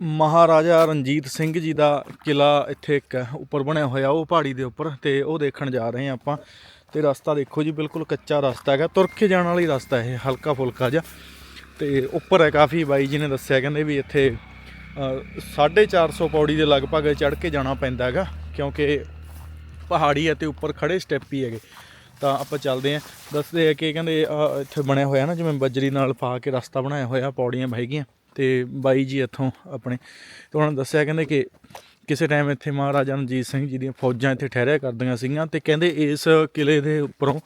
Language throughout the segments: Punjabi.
ਮਹਾਰਾਜਾ ਰਣਜੀਤ ਸਿੰਘ ਜੀ ਦਾ ਕਿਲਾ ਇੱਥੇ ਇੱਕ ਉੱਪਰ ਬਣਿਆ ਹੋਇਆ ਉਹ ਪਹਾੜੀ ਦੇ ਉੱਪਰ ਤੇ ਉਹ ਦੇਖਣ ਜਾ ਰਹੇ ਹਾਂ ਆਪਾਂ। ਤੇ ਰਸਤਾ ਦੇਖੋ ਜੀ ਬਿਲਕੁਲ ਕੱਚਾ ਰਸਤਾ ਹੈਗਾ। ਤੁਰ ਕੇ ਜਾਣ ਵਾਲੀ ਰਸਤਾ ਇਹ ਹਲਕਾ ਫੁਲਕਾ ਜਿਹਾ। ਤੇ ਉੱਪਰ ਹੈ ਕਾਫੀ ਬਾਈ ਜੀ ਨੇ ਦੱਸਿਆ ਕਹਿੰਦੇ ਵੀ ਇੱਥੇ ਅ, 450 ਪੌੜੀ ਦੇ ਲਗਭਗ ਚੜ੍ਹ ਕੇ ਜਾਣਾ ਪੈਂਦਾ ਹੈਗਾ ਕਿਉਂਕਿ ਪਹਾੜੀ ਹੈ ਤੇ ਉੱਪਰ ਖੜੇ ਸਟੈਪ ਹੀ ਹੈਗੇ। ਤਾਂ ਆਪਾਂ ਚੱਲਦੇ ਆਂ ਦੱਸਦੇ ਆ ਕਿ ਕਹਿੰਦੇ ਇੱਥੇ ਬਣਿਆ ਹੋਇਆ ਨਾ ਜਿਵੇਂ ਬਜਰੀ ਨਾਲ ਪਾ ਕੇ ਰਸਤਾ ਬਣਾਇਆ ਹੋਇਆ ਪੌੜੀਆਂ ਹੈਗੀਆਂ ਤੇ ਬਾਈ ਜੀ ਇੱਥੋਂ ਆਪਣੇ। ਤੇ ਉਹਨਾਂ ਨੇ ਦੱਸਿਆ, ਕਹਿੰਦੇ ਕਿ ਕਿਸੇ ਟਾਈਮ ਇੱਥੇ ਮਹਾਰਾਜਾ ਰਣਜੀਤ ਸਿੰਘ ਜੀ ਦੀਆਂ ਫੌਜਾਂ ਇੱਥੇ ਠਹਿਰਿਆ ਕਰਦੀਆਂ ਸੀਗੀਆਂ ਤੇ ਕਹਿੰਦੇ ਇਸ ਕਿਲੇ ਦੇ ਉੱਪਰੋਂ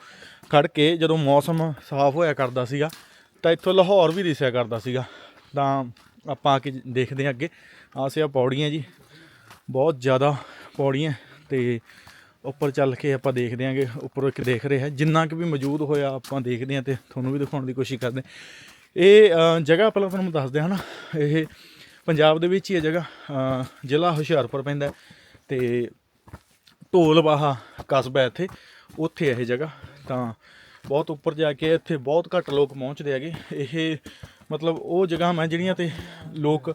ਖੜ ਕੇ ਜਦੋਂ ਮੌਸਮ ਸਾਫ਼ ਹੋਇਆ ਕਰਦਾ ਸੀਗਾ, ਤਾਂ ਇੱਥੋਂ ਲਾਹੌਰ ਵੀ ਦਿਸਿਆ ਕਰਦਾ ਸੀਗਾ। ਤਾਂ ਆਪਾਂ ਆ ਕੇ ਦੇਖਦੇ ਹਾਂ ਅੱਗੇ। ਆਸੇ ਆ ਪੌੜੀਆਂ ਜੀ, ਬਹੁਤ ਜ਼ਿਆਦਾ ਪੌੜੀਆਂ ਤੇ ਉੱਪਰ ਚੱਲ ਕੇ ਆਪਾਂ ਦੇਖਦੇ ਆਂਗੇ ਉੱਪਰੋਂ ਇੱਕ ਦੇਖ ਰਿਹਾ ਜਿੰਨਾ ਕਿ ਵੀ ਮੌਜੂਦ ਹੋਇਆ ਆਪਾਂ ਦੇਖਦੇ ਆਂ ਤੇ ਤੁਹਾਨੂੰ ਵੀ ਦਿਖਾਉਣ ਦੀ ਕੋਸ਼ਿਸ਼ ਕਰਦੇ ਇਹ ਜਗ੍ਹਾ ਪਹਿਲਾਂ ਤੁਹਾਨੂੰ ਦੱਸਦੇ ਹਾਂ ਨਾ, ਇਹ ਪੰਜਾਬ ਦੇ ਵਿੱਚ ਹੀ ਇਹ ਜਗ੍ਹਾ ਜ਼ਿਲ੍ਹਾ ਹੁਸ਼ਿਆਰਪੁਰ ਪੈਂਦਾ ਹੈ ਤੇ ਢੋਲਵਾਹਾ ਕਸਬਾ ਇੱਥੇ, ਉੱਥੇ ਇਹ ਜਗ੍ਹਾ। ਤਾਂ ਬਹੁਤ ਉੱਪਰ ਜਾ ਕੇ ਇੱਥੇ ਬਹੁਤ ਘੱਟ ਲੋਕ ਪਹੁੰਚਦੇ ਹੈਗੇ। ਇਹ ਮਤਲਬ ਉਹ ਜਗ੍ਹਾ ਮੈਂ ਜਿਹੜੀਆਂ ਤੇ ਲੋਕ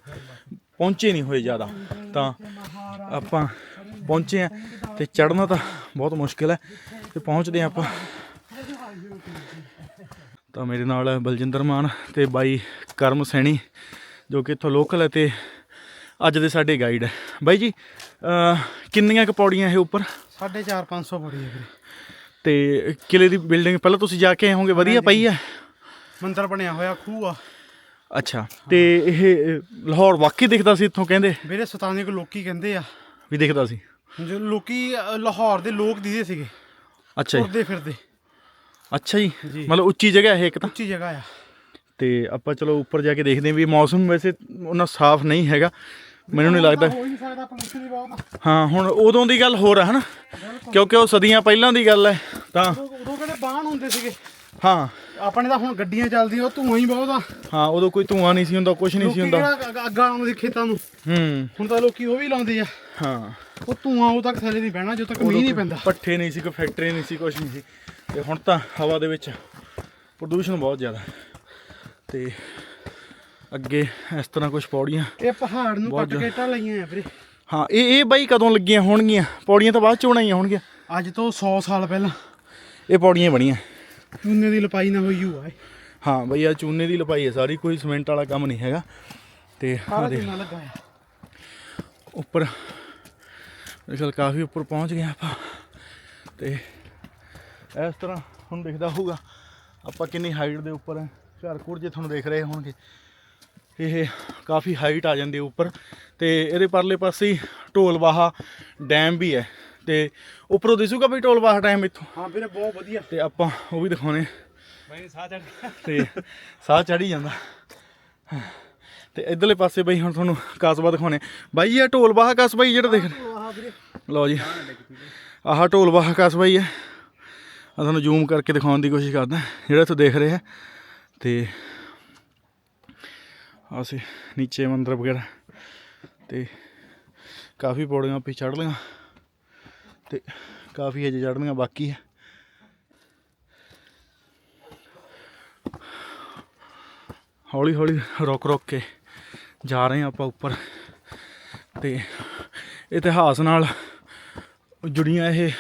ਪਹੁੰਚੇ ਨਹੀਂ ਹੋਏ ਜ਼ਿਆਦਾ। ਤਾਂ ਆਪਾਂ ਪਹੁੰਚੇ ਆ ਤੇ ਚੜ੍ਹਨਾ ਤਾਂ ਬਹੁਤ ਮੁਸ਼ਕਿਲ ਹੈ। ਤੇ ਪਹੁੰਚਦੇ ਆ ਆਪਾਂ। ਤਾਂ ਮੇਰੇ ਨਾਲ ਹੈ ਬਲਜਿੰਦਰ ਮਾਨ ਤੇ ਬਾਈ ਕਰਮ ਸੈਣੀ ਜੋ ਕਿ ਇੱਥੋਂ ਲੋਕਲ ਹੈ ਤੇ ਅੱਜ ਦੇ ਸਾਡੇ ਗਾਈਡ ਹੈ। ਬਾਈ ਜੀ ਕਿੰਨੀਆਂ ਕੁ ਪੌੜੀਆਂ ਇਹ ਉੱਪਰ? 4.5 500 ਬੜੀ ਹੈ ਵੀਰੇ। ਤੇ ਕਿਲੇ ਦੀ ਬਿਲਡਿੰਗ ਪਹਿਲਾਂ ਤੁਸੀਂ ਜਾ ਕੇ ਆਏ ਹੋਗੇ ਵਧੀਆ ਪਈ ਹੈ? ਮੰਦਿਰ ਬਣਿਆ ਹੋਇਆ ਖੂਹ ਆ। ਅੱਛਾ ਤੇ ਇਹ ਲਾਹੌਰ ਵਾਕਈ ਦਿਖਦਾ ਸੀ ਇੱਥੋਂ ਕਹਿੰਦੇ? ਵੀਰੇ ਸਤਾਨੇ ਕੋ ਲੋਕੀ ਕਹਿੰਦੇ ਆ। ਵੀ ਦਿਖਦਾ ਸੀ। ਜੋ ਲੋਕੀ ਲਾਹੌਰ ਦੇ ਲੋਕ ਦਿਦੇ ਸੀਗੇ। ਅੱਛਾ ਜੀ। ਤੁਰਦੇ ਫਿਰਦੇ। ਅੱਛਾ ਜੀ ਜੀ। ਮਤਲਬ ਉੱਚੀ ਜਗ੍ਹਾ ਇਹ ਇੱਕ ਤਾਂ? ਉੱਚੀ ਜਗ੍ਹਾ ਆ। ਤੇ ਆਪਾਂ ਚਲੋ ਉੱਪਰ ਜਾ ਕੇ ਦੇਖਦੇ ਹਾਂ ਵੀ ਮੌਸਮ ਵੈਸੇ ਉਹਨਾਂ ਸਾਫ਼ ਨਹੀਂ ਹੈਗਾ। ਮੈਨੂੰ ਨਹੀਂ ਲੱਗਦਾ। ਹੋ ਹੀ ਨਹੀਂ ਸਕਦਾ ਪੋਲੂਸ਼ਨ ਹੀ ਬਹੁਤ ਆ। ਹਾਂ ਹੁਣ ਉਦੋਂ ਦੀ ਗੱਲ ਹੋਰ ਹੈ ਹਨਾ? ਕਿਉਂਕਿ ਉਹ ਸਦੀਆਂ ਪਹਿਲਾਂ ਦੀ ਗੱਲ ਹੈ ਤਾਂ ਉਦੋਂ ਉਦੋਂ ਬਾਹਨ ਹੁੰਦੇ ਸੀਗੇ? ਹਾਂ। ਆਪਣੇ ਤਾਂ ਹੁਣ ਗੱਡੀਆਂ ਚੱਲਦੀਆਂ ਉਹ ਧੂਆਂ ਹੀ ਬਹੁਤ ਆ। ਹਾਂ ਉਦੋਂ ਕੋਈ ਧੂਆਂ ਨਹੀਂ ਸੀ ਹੁੰਦਾ ਕੁਝ ਨਹੀਂ ਸੀ ਲੋਕੀ ਹੁੰਦਾ। ਕਿਹੜਾ ਅੱਗ- ਅੱਗਾਂ ਆਉਂਦੇ ਸੀ ਖੇਤਾਂ ਨੂੰ? ਹੂੰ। ਹੁਣ ਤਾਂ ਲੋਕੀ ਉਹ ਵੀ ਲਾਉਂਦੇ ਆ। ਹਾਂ। ਉਹ ਧੂਆਂ ਉਹ ਤੱਕ ਥੱਲੇ ਨਹੀਂ ਬਹਿਣਾ ਜਦੋਂ ਤੱਕ ਮੀਂਹ ਨਹੀਂ ਪੈਂਦਾ। ਪੱਠੇ ਨਹੀਂ ਸੀ ਕੋਈ ਫੈਕਟਰੀ ਨਹੀਂ ਸੀ ਕੁਝ ਨਹੀਂ ਸੀ। ਤੇ ਹੁਣ ਤਾਂ ਹਵਾ ਦੇ ਵਿੱਚ ਪ੍ਰਦੂਸ਼ਣ ਬਹੁਤ ਜ਼ਿਆਦਾ। ਤੇ ਅੱਗੇ ਇਸ ਤਰ੍ਹਾਂ ਕੁਝ ਪੌੜੀਆਂ ਇਹ ਪਹਾੜ ਨੂੰ ਕੱਟ ਕੇ ਢਾਲੀਆਂ ਆ ਵੀਰੇ। ਹਾਂ ਇਹ ਇਹ ਬਾਈ ਕਦੋਂ ਲੱਗੀਆਂ ਹੋਣਗੀਆਂ? ਪੌੜੀਆਂ ਤਾਂ ਬਾਅਦ ਚ ਬਣਾਈਆਂ ਹੋਣਗੀਆਂ। ਅੱਜ ਤੋਂ 100 ਸਾਲ ਪਹਿਲਾਂ। ਇਹ ਪੌੜੀਆਂ ਬਣੀਆਂ। ਚੂਨੇ ਦੀ ਲਪਾਈ ਨਾ ਹੋਈ ਹੋਆ ਹਾਂ ਬਈ ਆ ਚੂਨੇ ਦੀ ਲਪਾਈ ਹੈ ਸਾਰੀ ਕੋਈ ਸੀਮੈਂਟ ਵਾਲਾ ਕੰਮ ਨਹੀਂ ਹੈਗਾ। ਤੇ ਸਾਰਾ ਦੇਖ। ਲੱਗਾ ਆ ਉੱਪਰ ਖਿਆਲ ਕਾਫੀ ਉੱਪਰ ਪਹੁੰਚ ਗਏ ਆਪਾਂ। ਤੇ ਇਸ ਤਰ੍ਹਾਂ ਹੁਣ ਦਿਖਦਾ ਹੋਊਗਾ ਆਪਾਂ ਕਿੰਨੀ ਹਾਈਟ ਦੇ ਉੱਪਰ ਹੈ। ਹੁਸ਼ਿਆਰਪੁਰ ਜੇ ਤੁਹਾਨੂੰ ਦੇਖ ਰਹੇ ਹੋਣਗੇ। ਇਹ ਕਾਫੀ ਹਾਈਟ ਆ ਜਾਂਦੀ ਹੈ ਉੱਪਰ। ਤੇ ਇਹਦੇ ਪਰਲੇ ਪਾਸੇ ਢੋਲਵਾਹਾ ਡੈਮ ਵੀ ਹੈ। ਤੇ ਉੱਪਰੋਂ ਦਿਸੂਗਾ ਵੀ ਢੋਲਵਾਹਾ ਡੈਮ ਇੱਥੋਂ? ਹਾਂ ਵੀਰੇ ਬਹੁਤ ਵਧੀਆ। ਤੇ ਆਪਾਂ ਉਹ ਵੀ ਦਿਖਾਉਣੇ। ਬਾਈ ਸਾਹ ਚੜ ਤੇ ਸਾਹ ਚੜੀ ਜਾਂਦਾ। ਤੇ ਇਧਰਲੇ ਪਾਸੇ ਬਾਈ ਹੁਣ ਤੁਹਾਨੂੰ ਕਸਬਾ ਦਿਖਾਉਣੇ। ਬਾਈ ਇਹ ਢੋਲਵਾਹਾ ਕਸਬਾ ਹੀ ਜਿਹੜਾ ਦੇਖ ਆਹ ਲਓ ਜੀ। ਆਹ ਢੋਲਵਾਹਾ ਕਸਬਾ ਹੀ ਹੈ ਆ। ਤੁਹਾਨੂੰ ਜ਼ੂਮ ਕਰਕੇ ਦਿਖਾਉਣ ਦੀ ਕੋਸ਼ਿਸ਼ ਕਰਦਾ। ਜਿਹੜਾ ਇੱਥੋਂ ਦੇਖ ਰਹੇ। ਹੈ ਤੇ ਆਸੇ ਨੀਚੇ ਮੰਦਰ ਵਗੈਰਾ। ਤੇ ਕਾਫੀ ਪੌੜੀਆਂ ਪੀ ਚੜ ਲਈਆਂ। ਤੇ ਕਾਫੀ ਹਜੇ ਚੜ੍ਹਨੀਆਂ ਬਾਕੀ ਹੈ ਹੌਲੀ ਹੌਲੀ ਰੁਕ ਰੁਕ ਕੇ ਜਾ ਰਹੇ ਹਾਂ ਆਪਾਂ ਉੱਪਰ। ਤੇ ਇਤਿਹਾਸ ਨਾਲ ਜੁੜੀਆਂ ਇਹ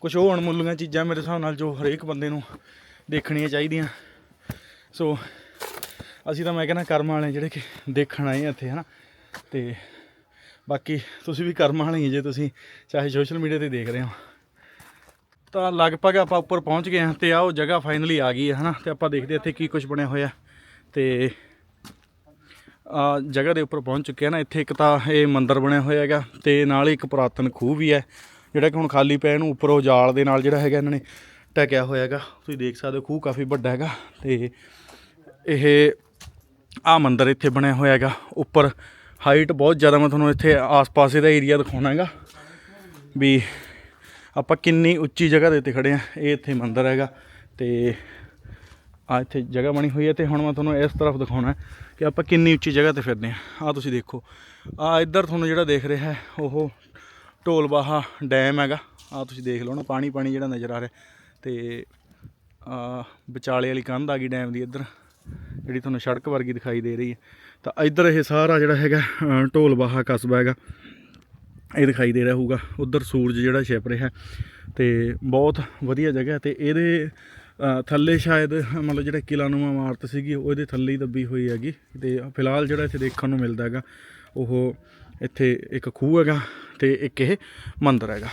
ਕੁਝ ਉਹ ਅਣਮੁੱਲੀਆਂ ਚੀਜ਼ਾਂ ਮੇਰੇ ਹਿਸਾਬ ਨਾਲ ਜੋ ਹਰੇਕ ਬੰਦੇ ਨੂੰ ਦੇਖਣੀਆਂ ਚਾਹੀਦੀਆਂ। ਸੋ ਅਸੀਂ ਤਾਂ ਮੈਂ ਕਹਿੰਦਾ ਕਰਮ ਵਾਲੇ ਜਿਹੜੇ ਕਿ ਦੇਖਣ ਆਏ ਆ ਇੱਥੇ, ਹਨਾ? ਤੇ ਬਾਕੀ ਤੁਸੀਂ ਵੀ ਕਰਮ ਵਾਲੇ ਹੀ ਜੇ ਤੁਸੀਂ, ਚਾਹੇ ਸੋਸ਼ਲ ਮੀਡੀਆ ਤੇ ਦੇਖ ਰਹੇ ਹੋ। ਤਾਂ ਲਗਭਗ ਆਪਾਂ ਉੱਪਰ ਪਹੁੰਚ ਗਏ ਹਾਂ ਤੇ ਆਹ ਉਹ ਜਗ੍ਹਾ ਫਾਈਨਲੀ ਆ ਗਈ ਹੈ, ਹਨਾ? ਤੇ ਆਪਾਂ ਦੇਖਦੇ ਹਾਂ ਇੱਥੇ ਕੀ ਕੁਝ ਬਣਿਆ ਹੋਇਆ। ਤੇ ਜਗ੍ਹਾ ਦੇ ਉੱਪਰ ਪਹੁੰਚ ਚੁੱਕੇ ਆ ਨਾ, ਇੱਥੇ ਇੱਕ ਤਾਂ ਇਹ ਮੰਦਿਰ ਬਣਿਆ ਹੋਇਆ ਹੈਗਾ ਤੇ ਨਾਲ ਹੀ ਇੱਕ ਪੁਰਾਤਨ ਖੂਹ ਵੀ ਹੈ, ਜਿਹੜਾ ਕਿ ਹੁਣ ਖਾਲੀ ਪਿਆ ਇਹਨੂੰ ਉੱਪਰੋਂ ਜਾਲ ਦੇ ਨਾਲ ਜਿਹੜਾ ਹੈਗਾ ਇਹਨਾਂ ਨੇ ਟਕਿਆ ਹੋਇਆ ਹੈਗਾ। ਤੁਸੀਂ ਦੇਖ ਸਕਦੇ ਹੋ, ਖੂਹ ਕਾਫੀ ਵੱਡਾ ਹੈਗਾ ਤੇ ਇਹ ਆ ਮੰਦਿਰ ਇੱਥੇ ਬਣਿਆ ਹੋਇਆ ਹੈਗਾ। ਉੱਪਰ ਹਾਈਟ ਬਹੁਤ ਜ਼ਿਆਦਾ, ਮੈਂ ਤੁਹਾਨੂੰ ਇੱਥੇ ਆਸ-ਪਾਸ ਦਾ ਏਰੀਆ ਦਿਖਾਉਣਾ ਹੈਗਾ ਵੀ ਆਪਾਂ ਕਿੰਨੀ ਉੱਚੀ ਜਗ੍ਹਾ ਦੇ ਉੱਤੇ ਖੜੇ ਆ ਇਹ ਇੱਥੇ ਮੰਦਿਰ ਹੈਗਾ ਤੇ ਆ ਇੱਥੇ ਜਗ੍ਹਾ ਬਣੀ ਹੋਈ ਹੈ ਤੇ ਹੁਣ ਮੈਂ ਤੁਹਾਨੂੰ ਇਸ ਤਰਫ ਦਿਖਾਉਣਾ ਕਿ ਆਪਾਂ ਕਿੰਨੀ ਉੱਚੀ ਜਗ੍ਹਾ ਤੇ ਫਿਰਦੇ ਆ ਆ ਤੁਸੀਂ ਦੇਖੋ। ਆ ਇੱਧਰ ਤੁਹਾਨੂੰ ਜਿਹੜਾ ਦੇਖ ਰਿਹਾ ਹੈ ਉਹ ਢੋਲਵਾਹਾ ਡੈਮ ਹੈਗਾ। ਆ ਤੁਸੀਂ ਦੇਖ ਲਓ ਨਾ ਪਾਣੀ ਪਾਣੀ ਜਿਹੜਾ ਨਜ਼ਰ ਆ ਰਿਹਾ। ਤੇ ਆ ਵਿਚਾਲੇ ਵਾਲੀ ਕੰਧ ਆ ਗਈ ਡੈਮ ਦੀ ਇੱਧਰ ਜਿਹੜੀ ਤੁਹਾਨੂੰ ਸੜਕ ਵਰਗੀ ਦਿਖਾਈ ਦੇ ਰਹੀ ਹੈ। ਤਾਂ ਇੱਧਰ ਇਹ ਸਾਰਾ ਜਿਹੜਾ ਹੈਗਾ ਅ, ਢੋਲਬਾਹਾ ਕਸਬਾ ਹੈਗਾ ਇਹ ਦਿਖਾਈ ਦੇ ਰਿਹਾ ਹੋਊਗਾ। ਉਧਰ ਸੂਰਜ ਜਿਹੜਾ ਛਿਪ ਰਿਹਾ ਤੇ ਬਹੁਤ ਵਧੀਆ ਜਗ੍ਹਾ ਤੇ ਇਹਦੇ ਥੱਲੇ ਸ਼ਾਇਦ, ਮਤਲਬ ਜਿਹੜਾ ਕਿਲਾ ਨੂੰਮਾ ਇਮਾਰਤ ਸੀਗੀ ਉਹ ਇਹਦੇ ਥੱਲੇ ਹੀ ਦੱਬੀ ਹੋਈ ਹੈਗੀ। ਤੇ ਫਿਲਹਾਲ ਜਿਹੜਾ ਇੱਥੇ ਦੇਖਣ ਨੂੰ ਮਿਲਦਾ ਹੈਗਾ, ਉਹ ਇੱਥੇ ਇੱਕ ਖੂਹ ਹੈਗਾ ਤੇ ਇੱਕ ਇਹ ਮੰਦਿਰ ਹੈਗਾ।